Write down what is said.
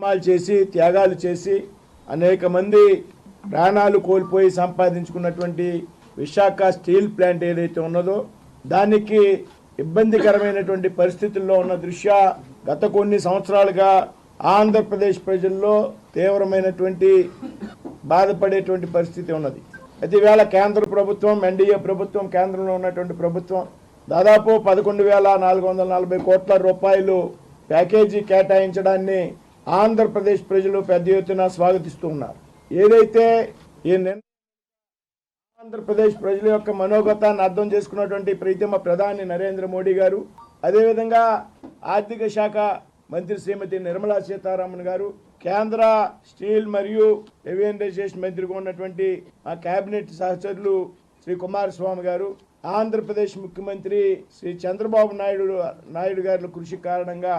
ఉద్యమాలు చేసి త్యాగాలు చేసి అనేక మంది ప్రాణాలు కోల్పోయి సంపాదించుకున్నటువంటి విశాఖ స్టీల్ ప్లాంట్ ఏదైతే ఉన్నదో దానికి ఇబ్బందికరమైనటువంటి పరిస్థితుల్లో ఉన్న దృష్ట్యా గత కొన్ని సంవత్సరాలుగా ఆంధ్రప్రదేశ్ ప్రజల్లో తీవ్రమైనటువంటి బాధపడేటువంటి పరిస్థితి ఉన్నది. అయితే ఈవేళ కేంద్ర ప్రభుత్వం ఎన్డీఏ ప్రభుత్వం కేంద్రంలో ఉన్నటువంటి ప్రభుత్వం దాదాపు పదకొండు వేల నాలుగు వందల నలభై కోట్ల రూపాయలు ప్యాకేజీ కేటాయించడాన్ని ఆంధ్రప్రదేశ్ ప్రజలు పెద్ద ఎత్తున స్వాగతిస్తూ ఉన్నారు. ఏదైతే ఈ ఆంధ్రప్రదేశ్ ప్రజల యొక్క మనోగతాన్ని అర్థం చేసుకున్నటువంటి ప్రీతమ ప్రధాని నరేంద్ర మోడీ గారు అదేవిధంగా ఆర్థిక శాఖ మంత్రి శ్రీమతి నిర్మలా సీతారామన్ గారు కేంద్ర స్టీల్ మరియు హెవీ మంత్రిగా ఉన్నటువంటి ఆ కేబినెట్ సహచరులు శ్రీ కుమారస్వామి గారు ఆంధ్రప్రదేశ్ ముఖ్యమంత్రి శ్రీ చంద్రబాబు నాయుడు నాయుడు గారి కృషి కారణంగా